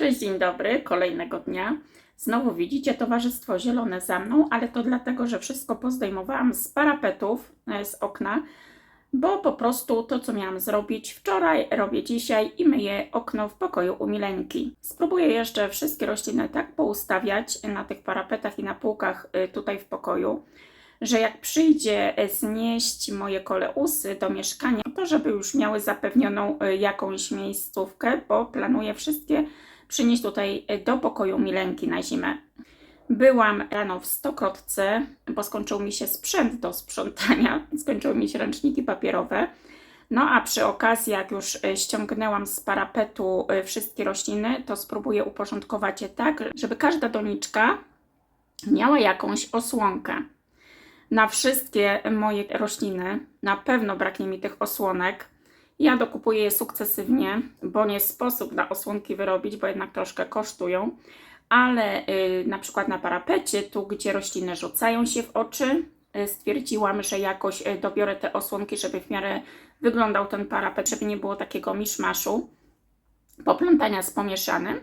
Cześć, dzień dobry, kolejnego dnia. Znowu widzicie towarzystwo zielone za mną, ale to dlatego, że wszystko pozdejmowałam z parapetów, e, z okna, bo po prostu to, co miałam zrobić wczoraj, robię dzisiaj i myję okno w pokoju u Milenki. Spróbuję jeszcze wszystkie rośliny tak poustawiać na tych parapetach i na półkach e, tutaj w pokoju, że jak przyjdzie e, znieść moje koleusy do mieszkania, to żeby już miały zapewnioną jakąś miejscówkę, bo planuję wszystkie przynieść tutaj e, do pokoju Milenki na zimę. Byłam rano w Stokrotce, bo skończył mi się sprzęt do sprzątania, skończyły mi się ręczniki papierowe. No a przy okazji, jak już e, ściągnęłam z parapetu e, wszystkie rośliny, to spróbuję uporządkować je tak, żeby każda doniczka miała jakąś osłonkę. Na wszystkie moje rośliny na pewno braknie mi tych osłonek. Ja dokupuję je sukcesywnie, bo nie sposób na osłonki wyrobić, bo jednak troszkę kosztują. Ale y, na przykład na parapecie, tu gdzie rośliny rzucają się w oczy, y, stwierdziłam, że jakoś y, dobiorę te osłonki, żeby w miarę wyglądał ten parapet, żeby nie było takiego miszmaszu, poplątania z pomieszanym.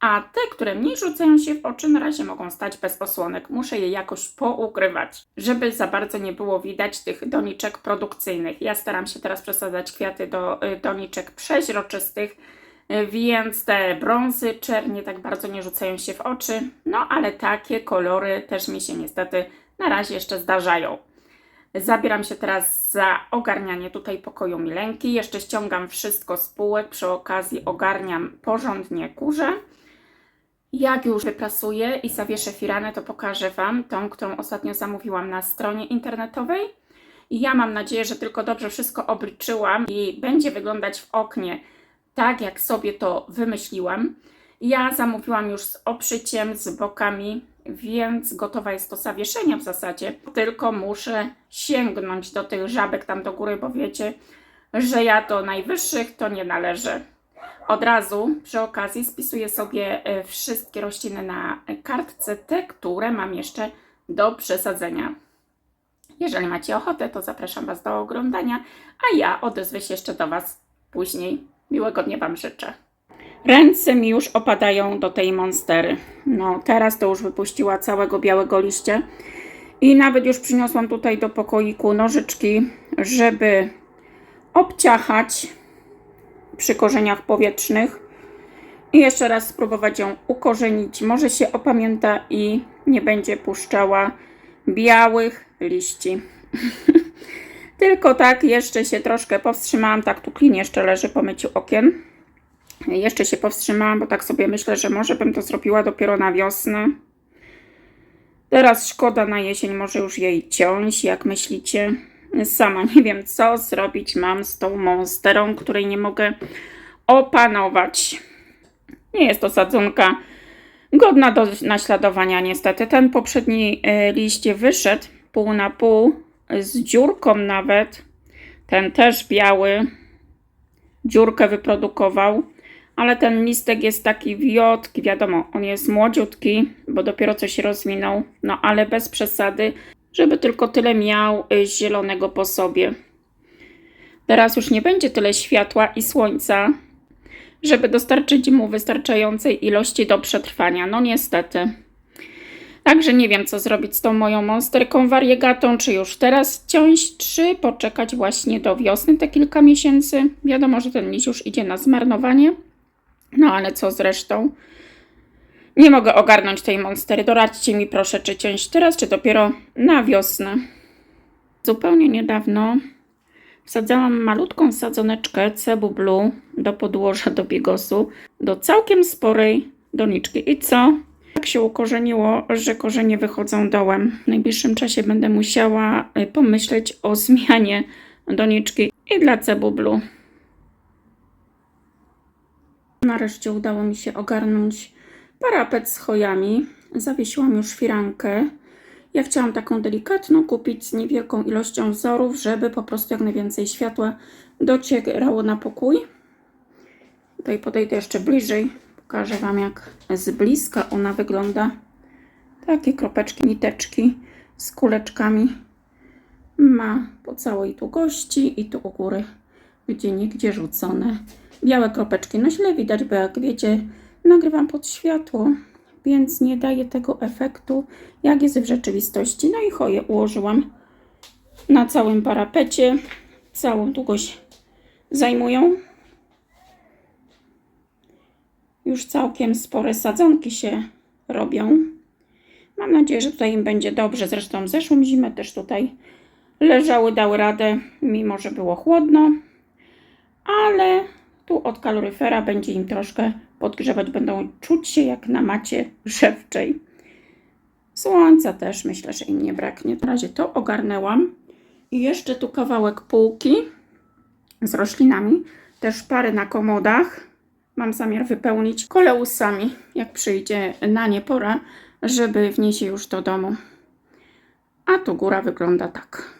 A te, które mniej rzucają się w oczy, na razie mogą stać bez osłonek. Muszę je jakoś poukrywać, żeby za bardzo nie było widać tych doniczek produkcyjnych. Ja staram się teraz przesadzać kwiaty do y, doniczek przeźroczystych, y, więc te brązy, czernie tak bardzo nie rzucają się w oczy. No ale takie kolory też mi się niestety na razie jeszcze zdarzają. Zabieram się teraz za ogarnianie tutaj pokoju Milenki. Jeszcze ściągam wszystko z półek. Przy okazji ogarniam porządnie kurze. Jak już wyprasuję i zawieszę firanę, to pokażę Wam tą, którą ostatnio zamówiłam na stronie internetowej. I ja mam nadzieję, że tylko dobrze wszystko obliczyłam i będzie wyglądać w oknie tak, jak sobie to wymyśliłam. Ja zamówiłam już z obszyciem, z bokami, więc gotowa jest do zawieszenia w zasadzie. Tylko muszę sięgnąć do tych żabek tam do góry, bo wiecie, że ja do najwyższych to nie należę. Od razu przy okazji spisuję sobie e, wszystkie rośliny na kartce, te, które mam jeszcze do przesadzenia. Jeżeli macie ochotę, to zapraszam Was do oglądania, a ja odezwę się jeszcze do Was później. Miłego dnia Wam życzę. Ręce mi już opadają do tej monstery. No, teraz to już wypuściła całego białego liścia. I nawet już przyniosłam tutaj do pokoiku nożyczki, żeby obciachać przy korzeniach powietrznych. I jeszcze raz spróbować ją ukorzenić. Może się opamięta i nie będzie puszczała białych liści. Tylko tak jeszcze się troszkę powstrzymałam. Tak, tu klin jeszcze leży po myciu okien. Jeszcze się powstrzymałam, bo tak sobie myślę, że może bym to zrobiła dopiero na wiosnę. Teraz szkoda na jesień, może już jej ciąć, jak myślicie. Sama nie wiem, co zrobić mam z tą monsterą, której nie mogę opanować. Nie jest to sadzonka godna do naśladowania, niestety. Ten poprzedni y, liście wyszedł pół na pół, z dziurką nawet. Ten też biały, dziurkę wyprodukował, ale ten listek jest taki wiotki, wiadomo, on jest młodziutki, bo dopiero co się rozwinął, no ale bez przesady, żeby tylko tyle miał y, zielonego po sobie. Teraz już nie będzie tyle światła i słońca, żeby dostarczyć mu wystarczającej ilości do przetrwania. No niestety. Także nie wiem, co zrobić z tą moją monsterką wariegatą, czy już teraz ciąć, czy poczekać właśnie do wiosny te kilka miesięcy. Wiadomo, że ten liść już idzie na zmarnowanie. No ale co zresztą? Nie mogę ogarnąć tej monstery. Doradźcie mi proszę, czy ciąć teraz, czy dopiero na wiosnę. Zupełnie niedawno wsadzałam malutką sadzoneczkę Cebu Blue do podłoża, do biegosu, do całkiem sporej doniczki. I co? Tak się ukorzeniło, że korzenie wychodzą dołem. W najbliższym czasie będę musiała y, pomyśleć o zmianie doniczki i dla Cebu Blue. Nareszcie udało mi się ogarnąć parapet z chojami. Zawiesiłam już firankę. Ja chciałam taką delikatną kupić z niewielką ilością wzorów, żeby po prostu jak najwięcej światła docierało na pokój. Tutaj podejdę jeszcze bliżej. Pokażę Wam jak z bliska ona wygląda. Takie kropeczki, niteczki z kuleczkami. Ma po całej długości i tu u góry, gdzie niegdzie rzucone białe kropeczki. No źle widać, bo jak wiecie, nagrywam pod światło, więc nie daje tego efektu, jak jest w rzeczywistości. No i choję ułożyłam na całym parapecie. Całą długość zajmują. Już całkiem spore sadzonki się robią. Mam nadzieję, że tutaj im będzie dobrze. Zresztą zeszłą zimę też tutaj leżały, dały radę, mimo że było chłodno. Ale tu od kaloryfera będzie im troszkę podgrzewać. Będą czuć się jak na macie grzewczej. Słońca też myślę, że im nie braknie. Na razie to ogarnęłam. I jeszcze tu kawałek półki z roślinami. Też pary na komodach. Mam zamiar wypełnić koleusami, jak przyjdzie na nie pora, żeby wnieść je już do domu. A tu góra wygląda tak.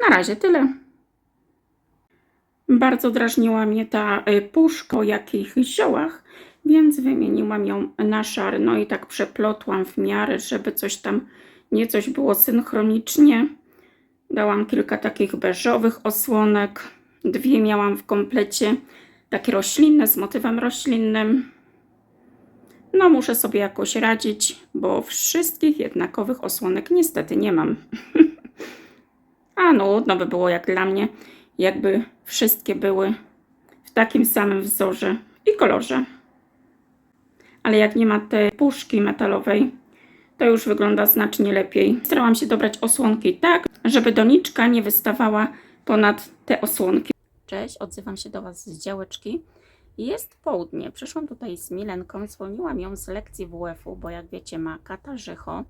Na razie tyle. Bardzo drażniła mnie ta y, puszka o jakichś ziołach, więc wymieniłam ją na szary. No i tak przeplotłam w miarę, żeby coś tam, nie coś było synchronicznie. Dałam kilka takich beżowych osłonek. Dwie miałam w komplecie, takie roślinne z motywem roślinnym. No, muszę sobie jakoś radzić, bo wszystkich jednakowych osłonek niestety nie mam. A nudno by było jak dla mnie, jakby wszystkie były w takim samym wzorze i kolorze. Ale jak nie ma tej puszki metalowej, to już wygląda znacznie lepiej. Starałam się dobrać osłonki tak, żeby doniczka nie wystawała ponad te osłonki. Cześć, odzywam się do Was z działeczki. Jest południe. Przyszłam tutaj z Milenką, zwolniłam ją z lekcji WF-u, bo jak wiecie ma katarzycho.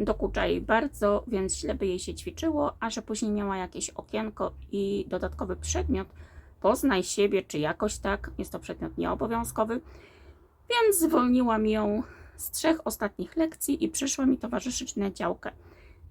Dokucza jej bardzo, więc źle by jej się ćwiczyło, a że później miała jakieś okienko i dodatkowy przedmiot, poznaj siebie, czy jakoś tak, jest to przedmiot nieobowiązkowy, więc zwolniłam ją z trzech ostatnich lekcji i przyszła mi towarzyszyć na działkę.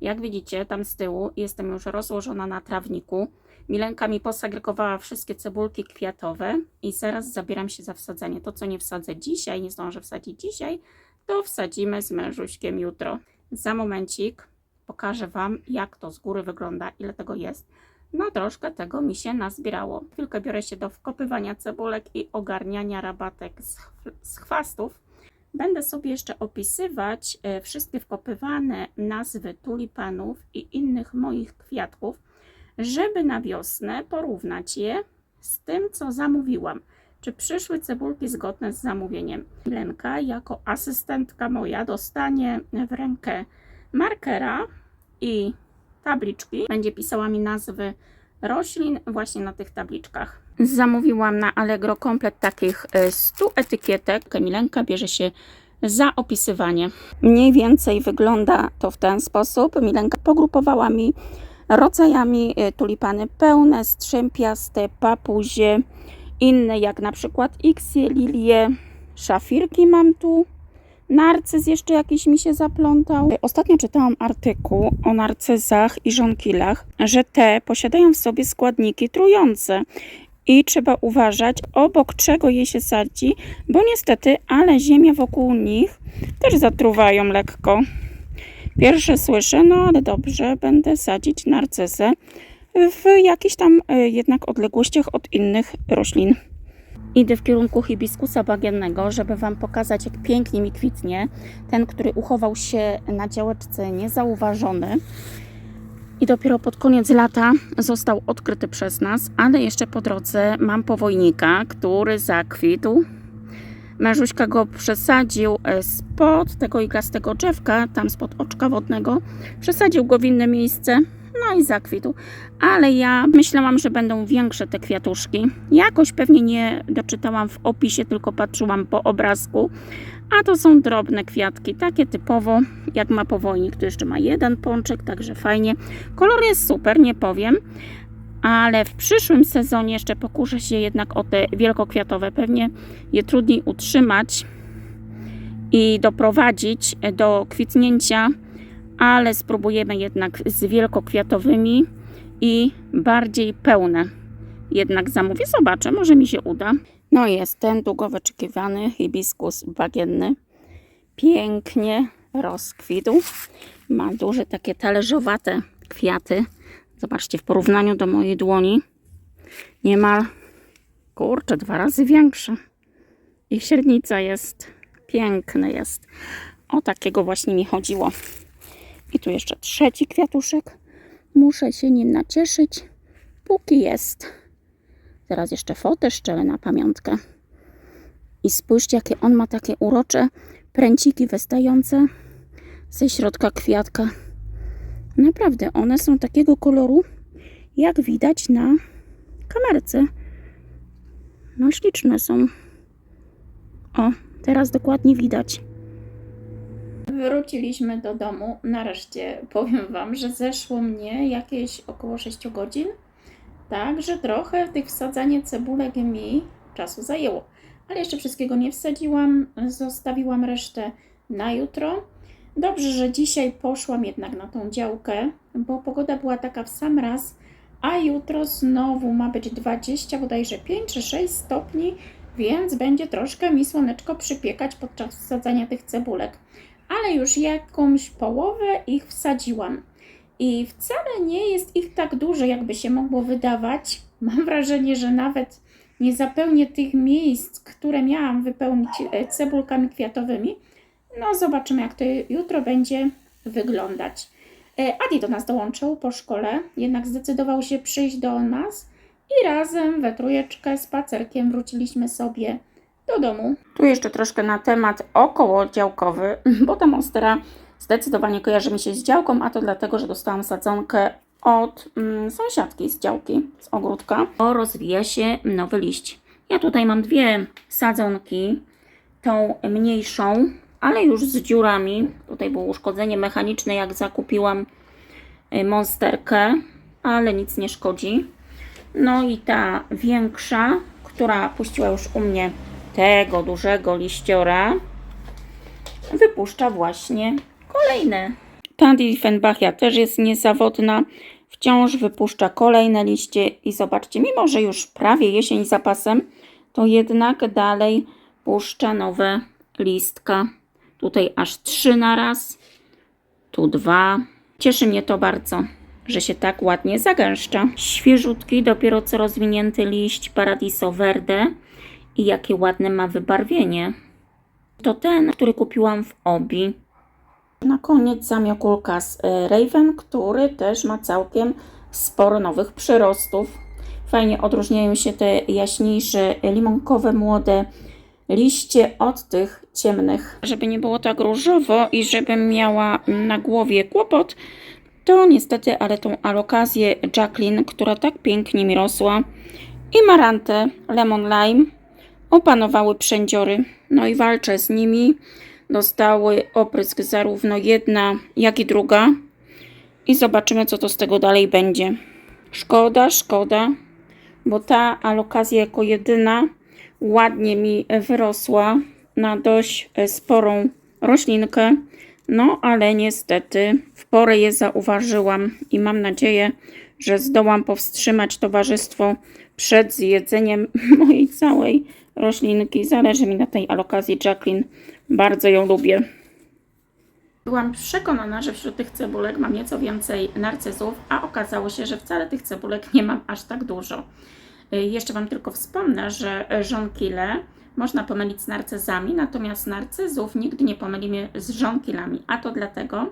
Jak widzicie, tam z tyłu jestem już rozłożona na trawniku. Milenka mi posegregowała wszystkie cebulki kwiatowe i zaraz zabieram się za wsadzenie. To, co nie wsadzę dzisiaj, nie zdążę wsadzić dzisiaj, to wsadzimy z mężuśkiem jutro. Za momencik pokażę Wam, jak to z góry wygląda, ile tego jest. No troszkę tego mi się nazbierało. Chwilkę biorę się do wkopywania cebulek i ogarniania rabatek z, z chwastów. Będę sobie jeszcze opisywać e, wszystkie wkopywane nazwy tulipanów i innych moich kwiatków, żeby na wiosnę porównać je z tym, co zamówiłam. Czy przyszły cebulki zgodne z zamówieniem? Lenka jako asystentka moja dostanie w rękę markera i tabliczki. Będzie pisała mi nazwy roślin właśnie na tych tabliczkach. Zamówiłam na Allegro komplet takich e, 100 etykietek. Milenka bierze się za opisywanie. Mniej więcej wygląda to w ten sposób. Milenka pogrupowała mi rodzajami e, tulipany pełne, strzępiaste, papuzie, inne jak na przykład iksje, lilie, szafirki mam tu. Narcyz jeszcze jakiś mi się zaplątał. Ostatnio czytałam artykuł o narcyzach i żonkilach, że te posiadają w sobie składniki trujące i trzeba uważać, obok czego je się sadzi, bo niestety, ale ziemia wokół nich też zatruwają lekko. Pierwsze słyszę, no ale dobrze, będę sadzić narcyzę w jakichś tam e, jednak odległościach od innych roślin. Idę w kierunku hibiskusa bagiennego, żeby Wam pokazać, jak pięknie mi kwitnie. Ten, który uchował się na działeczce niezauważony. I dopiero pod koniec lata został odkryty przez nas, ale jeszcze po drodze mam powojnika, który zakwitł. Mężuśka go przesadził e, spod tego iglastego drzewka, tam spod oczka wodnego. Przesadził go w inne miejsce, no i zakwitł. Ale ja myślałam, że będą większe te kwiatuszki. Jakoś pewnie nie doczytałam w opisie, tylko patrzyłam po obrazku. A to są drobne kwiatki, takie typowo jak ma powojnik. Tu jeszcze ma jeden pączek, także fajnie. Kolor jest super, nie powiem. Ale w przyszłym sezonie jeszcze pokuszę się jednak o te wielkokwiatowe. Pewnie je trudniej utrzymać i doprowadzić do kwitnięcia, ale spróbujemy jednak z wielkokwiatowymi i bardziej pełne. Jednak zamówię, zobaczę, może mi się uda. No jest ten długo wyczekiwany hibiskus bagienny. Pięknie rozkwitł. Ma duże takie talerzowate kwiaty. Zobaczcie, w porównaniu do mojej dłoni niemal, kurczę, dwa razy większe. Ich średnica jest piękny jest. O takiego właśnie mi chodziło. I tu jeszcze trzeci kwiatuszek. Muszę się nim nacieszyć, póki jest. Teraz jeszcze fotę szczelę na pamiątkę. I spójrzcie, jakie on ma takie urocze pręciki wystające ze środka kwiatka. Naprawdę, one są takiego koloru, jak widać na kamerce. No śliczne są. O, teraz dokładnie widać. Wróciliśmy do domu. Nareszcie powiem Wam, że zeszło mnie jakieś około 6 godzin. Także trochę tych wsadzanie cebulek mi czasu zajęło. Ale jeszcze wszystkiego nie wsadziłam. Zostawiłam resztę na jutro. Dobrze, że dzisiaj poszłam jednak na tą działkę, bo pogoda była taka w sam raz, a jutro znowu ma być 20, bodajże 5 czy 6 stopni, więc będzie troszkę mi słoneczko przypiekać podczas wsadzania tych cebulek. Ale już jakąś połowę ich wsadziłam. I wcale nie jest ich tak dużo, jakby się mogło wydawać. Mam wrażenie, że nawet nie zapełnię tych miejsc, które miałam wypełnić e, cebulkami kwiatowymi. No, zobaczymy, jak to jutro będzie wyglądać. E, Adi do nas dołączył po szkole, jednak zdecydował się przyjść do nas i razem we trójeczkę spacerkiem wróciliśmy sobie do domu. Tu jeszcze troszkę na temat okołodziałkowy, bo ta monstera zdecydowanie kojarzy mi się z działką, a to dlatego, że dostałam sadzonkę od mm, sąsiadki z działki, z ogródka. O, rozwija się nowy liść. Ja tutaj mam dwie sadzonki, tą mniejszą, ale już z dziurami. Tutaj było uszkodzenie mechaniczne, jak zakupiłam y, monsterkę, ale nic nie szkodzi. No i ta większa, która puściła już u mnie tego dużego liściora, wypuszcza właśnie kolejne. Ta Diefenbachia też jest niezawodna. Wciąż wypuszcza kolejne liście i zobaczcie, mimo że już prawie jesień za pasem, to jednak dalej puszcza nowe listka. Tutaj aż trzy na raz, tu dwa. Cieszy mnie to bardzo, że się tak ładnie zagęszcza. Świeżutki, dopiero co rozwinięty liść Paradiso Verde i jakie ładne ma wybarwienie. To ten, który kupiłam w Obi. Na koniec zamiokulka z e, Raven, który też ma całkiem sporo nowych przyrostów. Fajnie odróżniają się te jaśniejsze, limonkowe, młode liście od tych ciemnych. Żeby nie było tak różowo i żebym miała na głowie kłopot, to niestety, ale tą alokazję Jacqueline, która tak pięknie mi rosła i marantę Lemon Lime opanowały przędziory. No i walczę z nimi. Dostały oprysk zarówno jedna, jak i druga. I zobaczymy, co to z tego dalej będzie. Szkoda, szkoda, bo ta alokazja jako jedyna ładnie mi wyrosła na dość sporą roślinkę. No, ale niestety w porę je zauważyłam i mam nadzieję, że zdołam powstrzymać towarzystwo przed zjedzeniem mojej całej roślinki. Zależy mi na tej alokazji Jacqueline. Bardzo ją lubię. Byłam przekonana, że wśród tych cebulek mam nieco więcej narcyzów, a okazało się, że wcale tych cebulek nie mam aż tak dużo. Y, Jeszcze Wam tylko wspomnę, że żonkile można pomylić z narcyzami, natomiast narcyzów nigdy nie pomylimy z żonkilami, a to dlatego,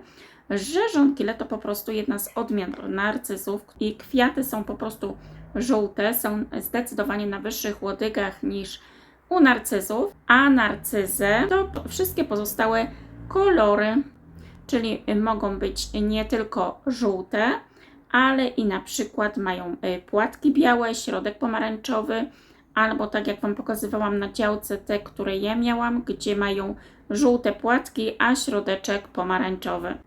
że żonkile to po prostu jedna z odmian narcyzów i kwiaty są po prostu żółte, są zdecydowanie na wyższych łodygach niż u narcyzów, a narcyzy to wszystkie pozostałe kolory, czyli mogą być nie tylko żółte, ale i na przykład mają y, płatki białe, środek pomarańczowy, albo tak jak Wam pokazywałam na działce, te, które ja miałam, gdzie mają żółte płatki, a środeczek pomarańczowy.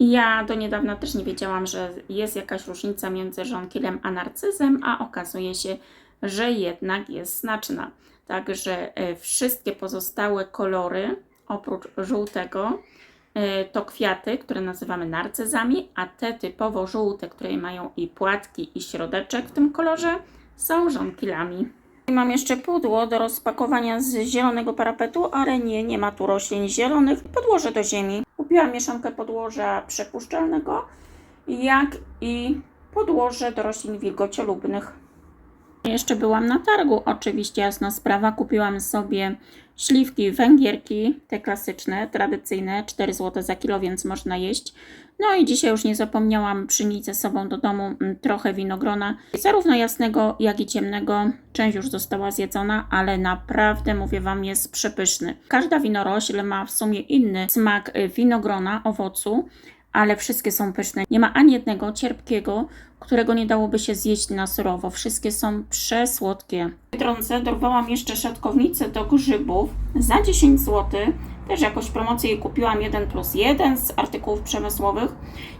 Ja do niedawna też nie wiedziałam, że jest jakaś różnica między żonkilem a narcyzem, a okazuje się, że jednak jest znaczna. Także e, wszystkie pozostałe kolory, oprócz żółtego, e, to kwiaty, które nazywamy narcyzami, a te typowo żółte, które mają i płatki, i środeczek w tym kolorze, są żonkilami. Mam jeszcze pudło do rozpakowania z zielonego parapetu, ale nie, nie ma tu roślin zielonych. Podłożę do ziemi. Kupiłam mieszankę podłoża przepuszczalnego, jak i podłoże do roślin wilgociolubnych. Jeszcze byłam na targu, oczywiście jasna sprawa. Kupiłam sobie śliwki węgierki, te klasyczne, tradycyjne, 4 zł za kilo, więc można jeść. No i dzisiaj już nie zapomniałam przynieść ze sobą do domu mm, trochę winogrona, zarówno jasnego, jak i ciemnego. Część już została zjedzona, ale naprawdę, mówię Wam, jest przepyszny. Każda winorośl ma w sumie inny smak y, winogrona, owocu, ale wszystkie są pyszne. Nie ma ani jednego cierpkiego, którego nie dałoby się zjeść na surowo. Wszystkie są przesłodkie. W Biedronce dorwałam jeszcze szatkownicę do grzybów za 10 zł. Też jakoś promocję jej kupiłam 1 plus 1 z artykułów przemysłowych.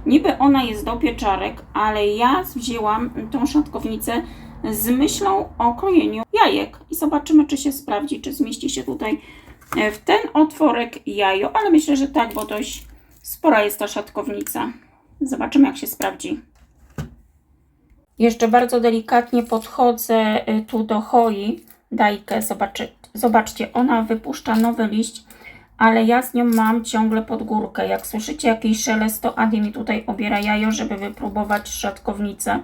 Niby ona jest do pieczarek, ale ja wzięłam tą szatkownicę z myślą o krojeniu jajek i zobaczymy, czy się sprawdzi, czy zmieści się tutaj e, w ten otworek jajo, ale myślę, że tak, bo dość spora jest ta szatkownica. Zobaczymy, jak się sprawdzi. Jeszcze bardzo delikatnie podchodzę y, tu do choi, dajkę, zobaczy, zobaczcie, ona wypuszcza nowy liść, ale ja z nią mam ciągle pod górkę. Jak słyszycie jakiś szelest, to Adi mi tutaj obiera jajo, żeby wypróbować szatkownicę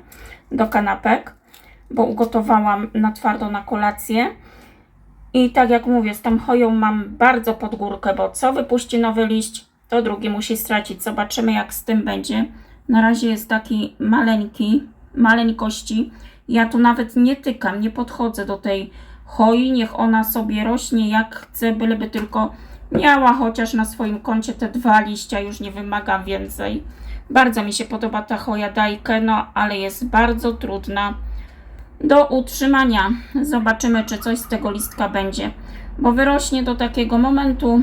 do kanapek, bo ugotowałam na twardo na kolację. I tak jak mówię, z tą choją mam bardzo pod górkę, bo co wypuści nowy liść, to drugi musi stracić. Zobaczymy jak z tym będzie. Na razie jest taki maleńki, maleńkości. Ja tu nawet nie tykam, nie podchodzę do tej choi. Niech ona sobie rośnie jak chce, byleby tylko miała chociaż na swoim koncie te dwa liścia, już nie wymagam więcej. Bardzo mi się podoba ta choja dajkę, no ale jest bardzo trudna do utrzymania. Zobaczymy, czy coś z tego listka będzie, bo wyrośnie do takiego momentu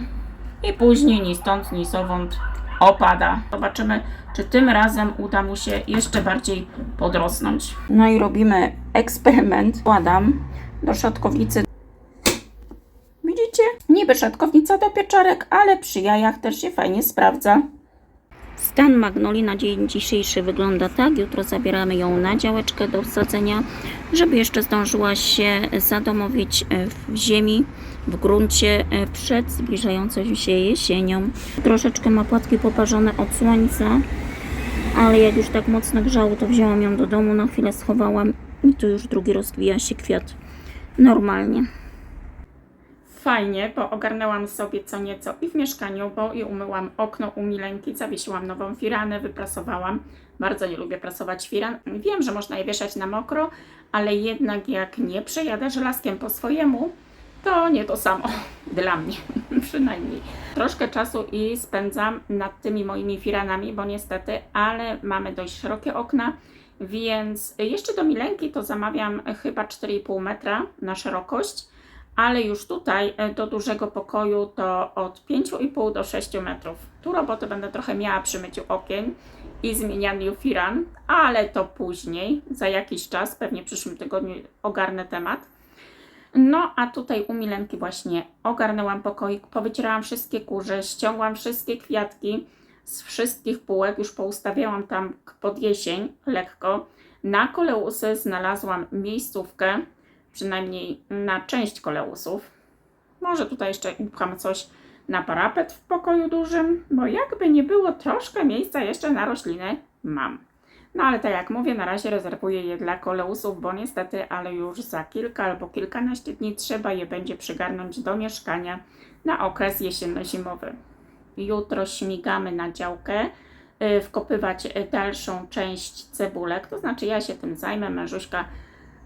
i później ni stąd, ni zowąd opada. Zobaczymy, czy tym razem uda mu się jeszcze bardziej podrosnąć. No i robimy eksperyment. Wkładam do szatkownicy. Widzicie? Niby szatkownica do pieczarek, ale przy jajach też się fajnie sprawdza. Stan magnolii na dzień dzisiejszy wygląda tak. Jutro zabieramy ją na działeczkę do wsadzenia, żeby jeszcze zdążyła się zadomowić e, w ziemi, w gruncie e, przed zbliżającą się jesienią. Troszeczkę ma płatki poparzone od słońca, ale jak już tak mocno grzało, to wzięłam ją do domu, na chwilę schowałam i tu już drugi rozwija się kwiat normalnie. Fajnie, bo ogarnęłam sobie co nieco i w mieszkaniu, bo i umyłam okno u Milenki, zawiesiłam nową firanę, wyprasowałam. Bardzo nie lubię prasować firan. Wiem, że można je wieszać na mokro, ale jednak jak nie przejadę żelazkiem po swojemu, to nie to samo dla mnie przynajmniej. Troszkę czasu i spędzam nad tymi moimi firanami, bo niestety, ale mamy dość szerokie okna, więc jeszcze do Milenki to zamawiam chyba 4,5 metra na szerokość, ale już tutaj e, do dużego pokoju to od 5,5 do 6 metrów. Tu roboty będę trochę miała przy myciu okien i zmienianiu firan, ale to później, za jakiś czas, pewnie w przyszłym tygodniu ogarnę temat. No, a tutaj u Milenki właśnie ogarnęłam pokoik, powycierałam wszystkie kurze, ściągłam wszystkie kwiatki z wszystkich półek, już poustawiałam tam pod jesień lekko. Na koleusy znalazłam miejscówkę, przynajmniej na część koleusów. Może tutaj jeszcze upcham coś na parapet w pokoju dużym, bo jakby nie było, troszkę miejsca jeszcze na rośliny mam. No ale tak jak mówię, na razie rezerwuję je dla koleusów, bo niestety, ale już za kilka albo kilkanaście dni trzeba je będzie przygarnąć do mieszkania na okres jesienno-zimowy. Jutro śmigamy na działkę, y, wkopywać dalszą część cebulek, to znaczy ja się tym zajmę, mężuśka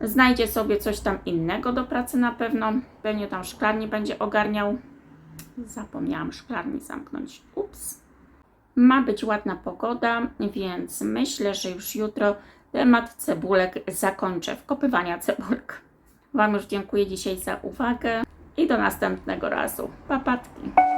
znajdzie sobie coś tam innego do pracy na pewno, pewnie tam szklarni będzie ogarniał. Zapomniałam szklarni zamknąć, ups. Ma być ładna pogoda, więc myślę, że już jutro temat cebulek zakończę, wkopywania cebulek. Wam już dziękuję dzisiaj za uwagę i do następnego razu. Papatki.